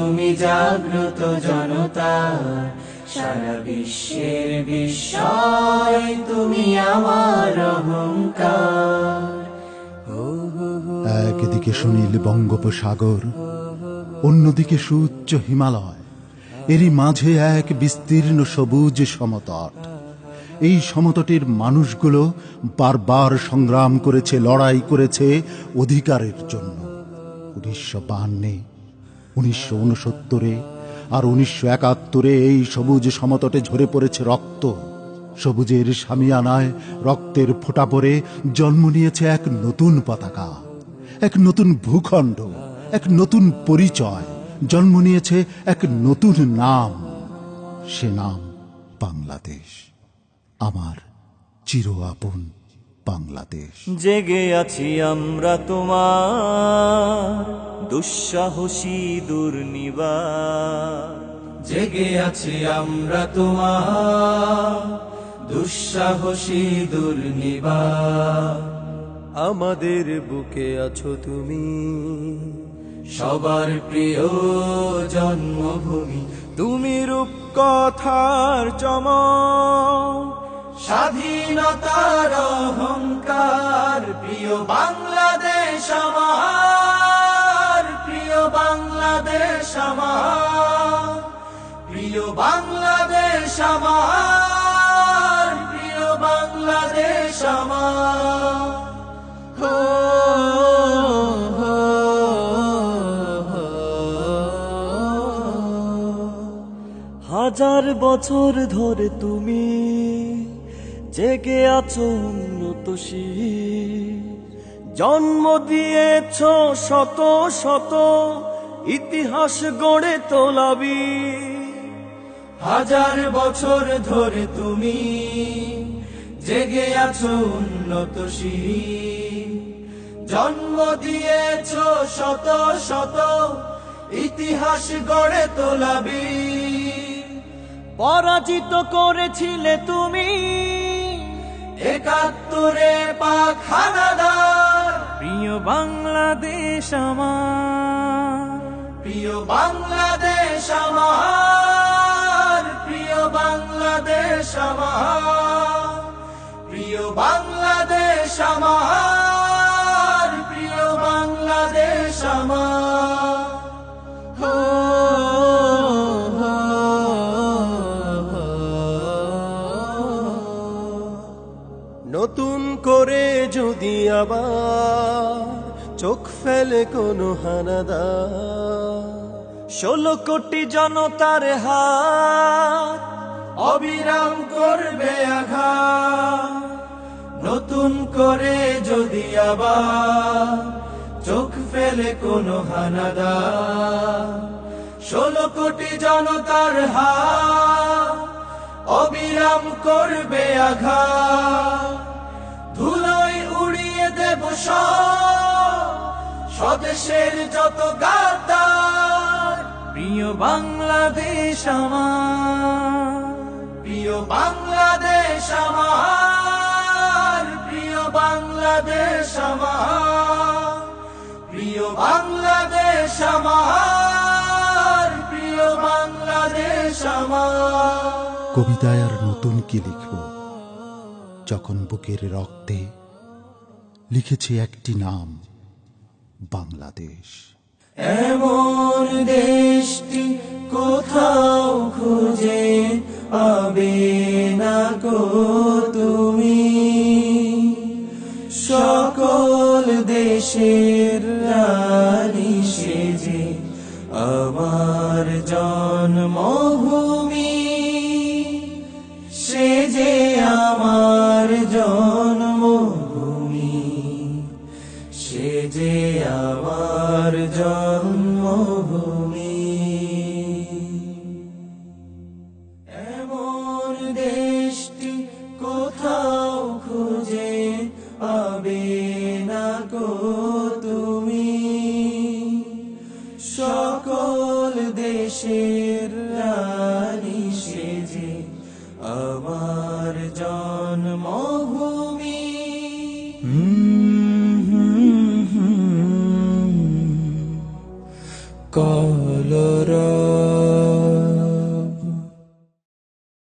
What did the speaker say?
তুমি জাগ্রত জনতা, সারা বিশ্বের বিস্ময়, তুমি আমার একদিকে সুনীল বঙ্গোপসাগর, অন্যদিকে সুউচ্চ হিমালয়। এরই মাঝে এক বিস্তীর্ণ সবুজ সমতট। এই সমতটের মানুষগুলো বারবার সংগ্রাম করেছে, লড়াই করেছে অধিকারের জন্য। উনিশশো বাহান্নে উনিশশো উনসত্তরে আর উনিশশো একাত্তরে এই সবুজ সমতটে ঝরে পড়েছে রক্ত। সবুজের সামিয়ানায় রক্তের ফোঁটা পড়ে জন্ম নিয়েছে এক নতুন পতাকা, এক নতুন ভূখণ্ড, এক নতুন পরিচয়। জন্ম নিয়েছে এক নতুন নাম, সে নাম বাংলাদেশ। আমার চির আপন। বাংলাদেশ। জেগে আছি আমরা তোমার দুঃসাহসী দুর্নিবার। জেগে আছি আমরা তোমার দুঃসাহসী দুর্নিবার। আমাদের বুকে আছো তুমি। সবার প্রিয় জন্মভূমি। তুমি রূপ কথার চমক। স্বাধীনতার অহংকার, প্রিয় বাংলাদেশ আমার, প্রিয় বাংলাদেশ আমার, প্রিয় বাংলাদেশ আমার, প্রিয় বাংলাদেশ আমার। হাজার বছর ধরে তুমি জেগে আছো উন্নত জন্ম দিয়েছ শত শত, ইতিহাস গড়ে তোলাবি হাজার বছর ধরে তুমি জেগে আছো উন্নত জন্ম দিয়েছ শত শত, ইতিহাস গড়ে তোলাবি পরাজিত করেছিলে তুমি একাত্তরে পাক হানাদার। প্রিয় বাংলাদেশ আমার। প্রিয় বাংলাদেশ আমার। প্রিয় বাংলাদেশ আমার। প্রিয় বাংলাদেশ আমার। নতুন করে যদি আবার চোখ ফেলে কোনো হানাদা ষোলো কোটি জনতার হাত অবিরাম করবে আঘাত। নতুন করে যদি আবার চোখ ফেলে কোনো হানাদা ষোলো কোটি জনতার হাত অবিরাম করবে আঘাত। ধুলোয় উড়িয়ে দেব সব। স্বদেশের যত গাদ্দার, প্রিয় বাংলাদেশ আমার, প্রিয় বাংলাদেশ আমার, প্রিয় বাংলাদেশ আমার, প্রিয় বাংলাদেশ আমার, প্রিয় বাংলাদেশ আমার। কবিতায় আর নতুন কি লিখব? যখন বুকের রক্তে লিখেছি একটি নাম, বাংলাদেশ। এমন দেশটি কোথাও খুঁজে পাবে না গো তুমি। সকল দেশের রানী সেজে আমার জন্মভূমি সে যে আমার দেশের রানী সেজে আমার জন্মভূমি।